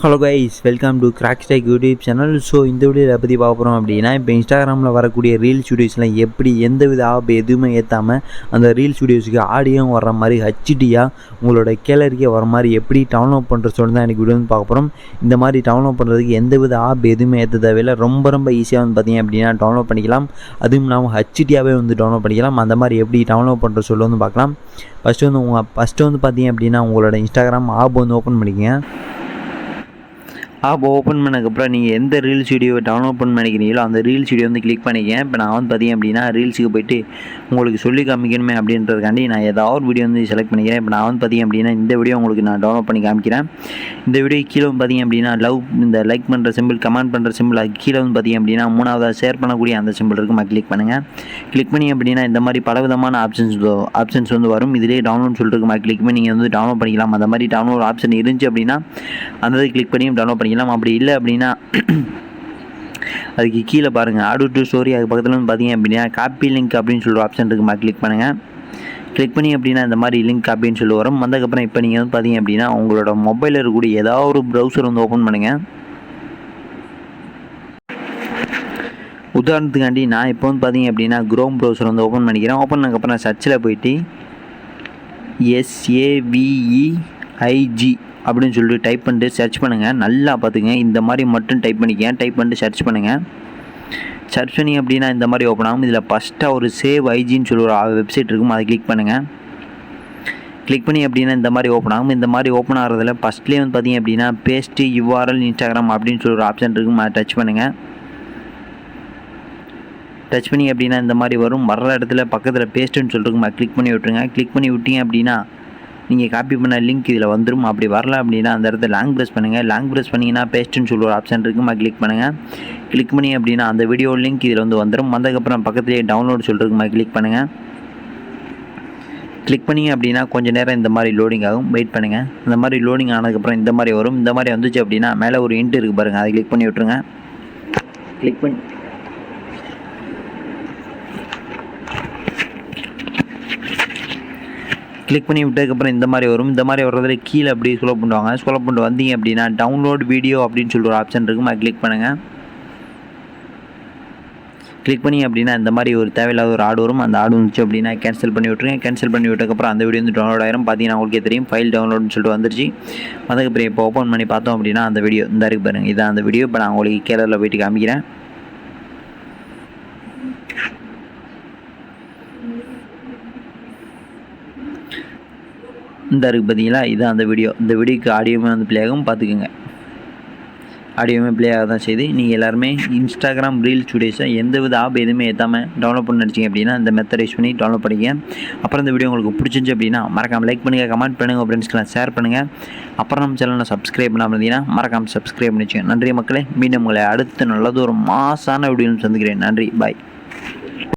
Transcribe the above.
Hello guys welcome to crack stike YouTube channel so இந்த வீடியோவில் பற்றி பார்க்க போகிறோம் அப்படின்னா இப்போ இன்ஸ்டாகிராமில் வரக்கூடிய ரீல்ஸ் வீடியோஸ்லாம் எப்படி எந்த வித ஆப் எதுவுமே ஏற்றாமல் அந்த ரீல்ஸ் வீடியோஸுக்கு ஆடியோ வர்ற மாதிரி ஹச்டியாக உங்களோட கேலரிக்கே வர மாதிரி எப்படி டவுன்லோட் பண்ணுற சொல்லி தான் எனக்கு வீடியோ வந்து பார்க்க போகிறோம் இந்த மாதிரி டவுன்லோட் பண்ணுறதுக்கு எந்த வித ஆப் எதுவுமே ஏற்ற தேவையில்லை. ரொம்ப ரொம்ப ஈஸியாக வந்து பார்த்தீங்க அப்படின்னா டவுன்லோட் பண்ணிக்கலாம். அதுவும் இல்லாமல் ஹச்டியாகவே வந்து டவுன்லோட் பண்ணிக்கலாம். அந்த மாதிரி எப்படி டவுன்லோட் பண்ணுற சொல்லி வந்து பார்க்கலாம். ஃபஸ்ட்டு வந்து உங்கள் ஃபஸ்ட்டு வந்து பார்த்தீங்க அப்படின்னா உங்களோட இன்ஸ்டாகிராம் ஆப் வந்து ஓப்பன் பண்ணிக்கங்க. ஆப் ஓப்பன் பண்ணக்கப்புறம் நீங்கள் எந்த ரீல்ஸ் வீடியோவை டவுன்லோட் பண்ண நினைக்கிறீங்களோ அந்த ரீல்ஸ் வீடியோ வந்து கிளிக் பண்ணிக்கேன் இப்போ நான் வந்து பார்த்தீங்க அப்படின்னா ரீல்ஸுக்கு போயிட்டு உங்களுக்கு சொல்லி காமிக்கணுமே அப்படின்றதுக்காண்டி நான் ஏதாவது வீடியோ வந்து செலக்ட் பண்ணிக்கிறேன். இப்போ நான் வந்து பார்த்தீங்க அப்படின்னா இந்த வீடியோ உங்களுக்கு நான் டவுன்லோட் பண்ணி காமிக்கிறேன். இந்த வீடியோ கீழே வந்து பார்த்தீங்க அப்படின்னா லவ் இந்த லைக் பண்ணுற சிம்பிள் கமெண்ட் பண்ணுற சிம்பிள் அது கீழே வந்து பார்த்தீங்க அப்படின்னா மூணாவதாக ஷேர் பண்ணக்கூடிய அந்த சிம்பிள் இருக்குமா கிளிக் பண்ணுங்கள் கிளிக் பண்ணி அப்படின்னா இந்த மாதிரி பலவிதமான ஆப்ஷன்ஸ் ஆப்ஷன்ஸ் வந்து வரும். இதிலே டவுன்லோட் சொல்லிருக்குமா கிளிக் பண்ணி நீங்கள் வந்து டவுன்லோட் பண்ணிக்கலாம். அந்த மாதிரி டவுன்லோட் ஆப்ஷன் இருந்துச்சு அப்படின்னா அந்த கிளிக் பண்ணி டவுன்லோட் பண்ணி படிக்கலாம் அப்படி இல்லை அப்படின்னா அதுக்கு கீழே பாருங்கள் ஆடு டூ ஸ்டோரி அது பக்கத்தில் வந்து பார்த்தீங்க அப்படின்னா காப்பி லிங்க் அப்படின்னு சொல்கிற ஆப்ஷன் இருக்குமா கிளிக் பண்ணுங்கள் கிளிக் பண்ணி அப்படின்னா இந்த மாதிரி லிங்க் அப்படின்னு சொல்லி வரும். வந்ததுக்கப்புறம் இப்போ நீங்கள் வந்து பார்த்தீங்க அப்படின்னா உங்களோட மொபைலில் இருக்கக்கூடிய ஏதாவது ஒரு ப்ரௌசர் வந்து ஓப்பன் பண்ணுங்கள் உதாரணத்துக்காண்டி நான் இப்போ வந்து பார்த்தீங்க அப்படின்னா க்ரோம் ப்ரௌசர் வந்து ஓப்பன் பண்ணிக்கிறேன். ஓப்பன் பண்ணக்கப்புறம் சர்ச்சில் போயிட்டு எஸ்ஏவிஇஐஜி அப்படின்னு சொல்லிட்டு டைப் பண்ணிட்டு சர்ச் பண்ணுங்கள் நல்லா பார்த்துங்க இந்த மாதிரி மட்டும் டைப் பண்ணிக்க. டைப் பண்ணிட்டு சர்ச் பண்ணுங்கள் சர்ச் பண்ணி அப்படின்னா இந்த மாதிரி ஓப்பன் ஆகும். இதில் ஃபஸ்ட்டாக ஒரு சேவ் ஐஜின்னு சொல்லி ஒரு வெப்சைட் இருக்கும். அதை கிளிக் பண்ணுங்கள் கிளிக் பண்ணி அப்படின்னா இந்த மாதிரி ஓப்பன் ஆகும். இந்த மாதிரி ஓப்பன் ஆகிறதுல ஃபஸ்ட்லேயே வந்து பார்த்தீங்க அப்படின்னா பேஸ்ட்டு யூஆர்எல் இன்ஸ்டாகிராம் அப்படின்னு சொல்லி ஒரு ஆப்ஷன் இருக்கும் அதை டச் பண்ணுங்கள் டச் பண்ணி அப்படின்னா இந்த மாதிரி வரும். வர்ற இடத்துல பக்கத்தில் பேஸ்ட்டுன்னு சொல்லிட்டு கிளிக் பண்ணி விட்ருங்க கிளிக் பண்ணி விட்டீங்க அப்படின்னா நீங்கள் காப்பி பண்ண லிங்க் இதில் வந்துடும் அப்படி வரல அப்படின்னா அந்த இடத்துல லாங் ப்ரெஸ் பண்ணுங்கள் லாங் ப்ரெஸ் பண்ணிங்கன்னா பேஸ்ட்டுன்னு சொல்லி ஒரு ஆப்ஷன் இருக்குமா கிளிக் பண்ணுங்கள் கிளிக் பண்ணி அப்படின்னா அந்த வீடியோ லிங்க் இதில் வந்து வந்துடும் வந்ததுக்கப்புறம் பக்கத்துலேயே டவுன்லோட் சொல்லிருக்குமா கிளிக் பண்ணுங்கள் கிளிக் பண்ணிங்க. அப்படின்னா கொஞ்சம் நேரம் இந்த மாதிரி லோடிங் ஆகும். வெயிட் பண்ணுங்கள் இந்த மாதிரி லோடிங் ஆனதுக்கப்புறம் இந்த மாதிரி வரும். இந்த மாதிரி வந்துச்சு அப்படின்னா மேலே ஒரு இன்ட் இருக்குது பாருங்கள் அதை கிளிக் பண்ணி விட்ருங்க கிளிக் பண்ணி கிளிக் பண்ணி விட்டதுக்கப்புறம் இந்த மாதிரி வரும். இந்த மாதிரி வர்றதுல கீழே அப்படி ஸ்க்ரோல் பண்ணுவாங்க. ஸ்க்ரோல் பண்ணிட்டு வந்தீங்க அப்படின்னா டவுன்லோட் வீடியோ அப்படின்னு சொல்லி ஒரு ஆப்ஷன் இருக்குமா கிளிக் பண்ணுங்கள் கிளிக் பண்ணி அப்படின்னா இந்த மாதிரி ஒரு தேவையில்லாத ஒரு ஆடு வரும். அந்த ஆடு வந்துச்சு அப்படின்னா கேன்சல் பண்ணி விட்ருங்க கேன்சல் பண்ணி விட்டதுக்கப்புறம் அந்த வீடியோ வந்து டவுன்லோட் ஆயிரும். பார்த்தீங்கன்னா உங்களுக்கே தெரியும். ஃபைல் டவுன்லோட்னு சொல்லிட்டு வந்துருச்சு. அதுக்கப்புறம் இப்போ ஓப்பன் பண்ணி பார்த்தோம் அப்படின்னா அந்த வீடியோ இந்த இருக்கு பாருங்கள் இதான் அந்த வீடியோ இப்போ நான் உங்களுக்கு கேரளில் போயிட்டு காமிக்கிறேன். இந்த இருக்குது பார்த்தீங்களா இதுதான் அந்த வீடியோ இந்த வீடியோக்கு ஆடியோமே வந்து ப்ளே ஆகும். பார்த்துக்குங்க ஆடியோமே ப்ளே ஆக தான் செய்து. நீங்கள் எல்லாருமே இன்ஸ்டாகிராம் ரீல்ஸ் ஸ்டுடியோஸை எந்த வித ஆப் எதுவுமே ஏற்றாமல் டவுன்லோட் பண்ணி நினச்சிங்க அப்படின்னா இந்த மெத்தட் யூஸ் பண்ணி டவுன்லோட் பண்ணிக்க அப்புறம் இந்த வீடியோ உங்களுக்கு பிடிச்சிருந்துச்சு அப்படின்னா மறக்காமல் லைக் பண்ணுங்கள் கமெண்ட் பண்ணுங்கள் ஃப்ரெண்ட்ஸ்க்கெலாம் ஷேர் பண்ணுங்கள் அப்புறம் நம்ம சேனலில் சப்ஸ்கிரைப் பண்ணாமல் இருந்தீங்கன்னா மறக்காமல் சப்ஸ்கிரைப் பண்ணிச்சுங்க நன்றி மக்களே. மீண்டும் உங்களை அடுத்து நல்லது ஒரு மாசான வீடியோன்னு சந்திக்கிறேன். நன்றி. பாய்